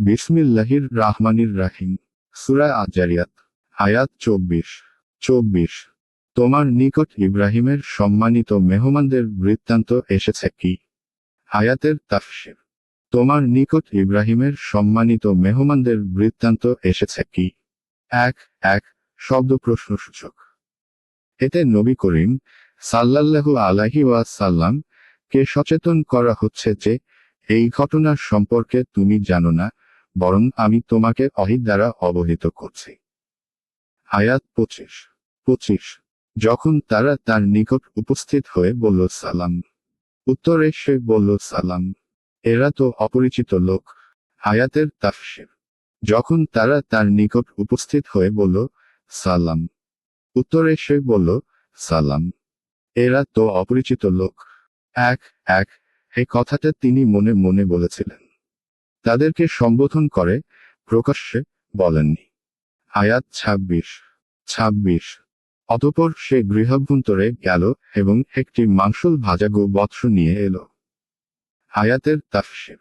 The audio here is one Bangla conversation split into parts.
বিসমিল্লাহির রাহমানির রাহিম। সুরা আজারিয়াত আয়াত চব্বিশ। চব্বিশ। তোমার নিকট ইব্রাহিমের সম্মানিত মেহমানদের বৃত্তান্ত এসেছে কি? আয়াতের তাফসির। তোমার নিকট ইব্রাহিমের সম্মানিত মেহমানদের বৃত্তান্ত এসেছে কি? এক এক, শব্দ প্রশ্নসূচক এতে নবী করিম সাল্লাল্লাহু আলাহি ওয়াসাল্লাম কে সচেতন করা হচ্ছে যে, এই ঘটনার সম্পর্কে তুমি জানো না বরং আমি তোমাকে অহিত দ্বারা অবহিত করছি। আয়াত পঁচিশ। পঁচিশ। যখন তারা তার নিকট উপস্থিত হয়ে বলল, সালাম। উত্তরে সে বলল, সালাম। এরা তো অপরিচিত লোক। আয়াতের তাফসির। যখন তারা তার নিকট উপস্থিত হয়ে বলল, সালাম। উত্তরে সে বলল, সালাম। এরা তো অপরিচিত লোক। এক এক এই কথাটা তিনি মনে মনে বলেছিলেন। তাদেরকে সম্বোধন করে, প্রকাশ্যে বলেননি। আয়াত ছাব্বিশ ছাব্বিশ। অতপর সে গৃহাভ্যন্তরে গেল এবং একটি মাংসল ভাজা গো বৎস নিয়ে এলো। আয়াতের তাফসির।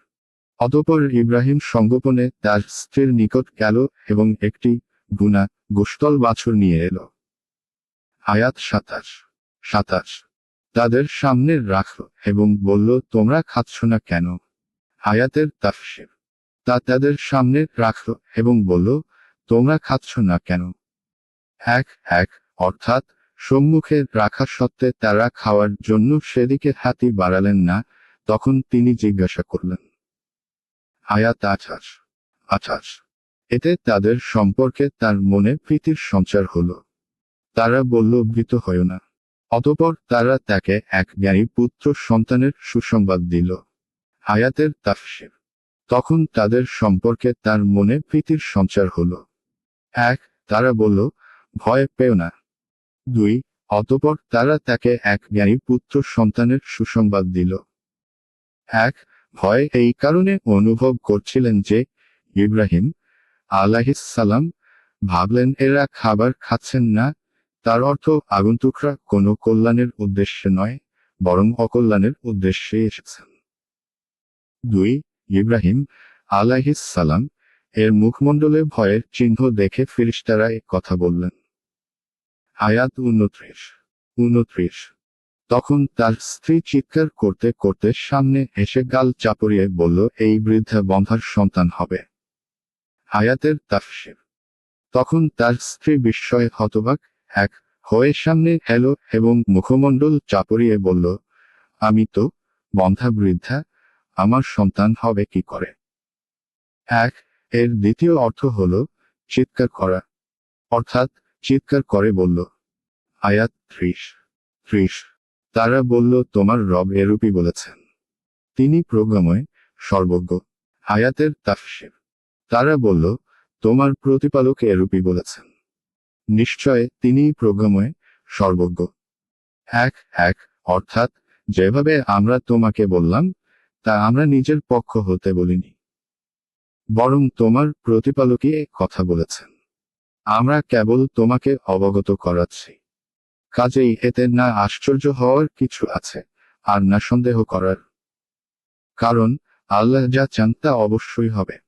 অতপর ইব্রাহিম সঙ্গোপনে তার স্ত্রীর নিকট গেল এবং একটি গুনা গোস্তল বাছুর নিয়ে এলো। আয়াত সাতাশ সাতাশ। তাদের সামনে রাখল এবং বলল, তোমরা খাচ্ছ না কেন? আয়াতের তাফসির। তা তাদের সামনে রাখল এবং বলল, তোমরা খাচ্ছ না কেন? এক এক অর্থাৎ সম্মুখে রাখা সত্ত্বে তারা খাওয়ার জন্য সেদিকে হাতি বাড়ালেন না, তখন তিনি জিজ্ঞাসা করলেন। আয়াত আঠাশ আঠাশ, এতে তাদের সম্পর্কে তার মনে প্রীতির সঞ্চার হলো। তারা বলল, ভীত হয় না। অতপর তারা তাকে এক জ্ঞানী পুত্র সন্তানের সুসংবাদ দিল। আয়াতের তাফসির। তখন তাদের সম্পর্কে তার মনে প্রীতির সঞ্চার হল। এক, তারা বলল, ভয় পেও না। দুই, অতপর তারা তাকে এক জ্ঞানী পুত্র সন্তানের সুসংবাদ দিল। এক, ভয় এই কারণে অনুভব করছিলেন যে ইব্রাহিম সালাম ভাবলেন, এরা খাবার খাচ্ছেন না। তার অর্থ আগন্তুকরা কোনো কল্যাণের উদ্দেশ্যে নয়, বরং অকল্যাণের উদ্দেশ্যে এসেছেন। দুই ইব্রাহিম আলাহিসাল্লাম এর মুখমণ্ডলে ভয়ের চিহ্ন দেখে ফিরিস্তারা এ কথা বললেন। আয়াত উনত্রিশ উনত্রিশ তখন তার স্ত্রী চিৎকার করতে করতে সামনে এসে গাল চাপড়িয়ে বলল, এই বৃদ্ধা বন্ধার সন্তান হবে। আয়াতের তাফসির। তখন তার স্ত্রী বিস্ময়ে হতবাক, এক হয়ে সামনে এলো এবং মুখমণ্ডল চাপড়িয়ে বলল, আমি তো বন্ধা বৃদ্ধা আমার সন্তান হবে কি করে? এক, এর দ্বিতীয় অর্থ হল, চিৎকার করা। অর্থাৎ, চিৎকার করে বলল, আয়াত ত্রিশ ত্রিশ। তারা বলল, তোমার রব এরূপই বলেছেন। তিনি প্রোগ্রামে সর্বজ্ঞ। আয়াতের তাফসির। তারা বলল, তোমার প্রতিপালক এরূপই বলেছেন। নিশ্চয়, তিনিই প্রোগ্রামে সর্বজ্ঞ। এক এক, অর্থাৎ, যেভাবে আমরা তোমাকে বললাম তা আমরা নিজের পক্ষ হতে বলিনি। বরং তোমার প্রতিপালকই কথা বলেছেন। আমরা কেবল তোমাকে অবগত করাচ্ছি। কাজেই এতে না আশ্চর্য হওয়ার কিছু আছে, আর না সন্দেহ করার। কারণ আল্লাহ যা চান তা অবশ্যই হবে।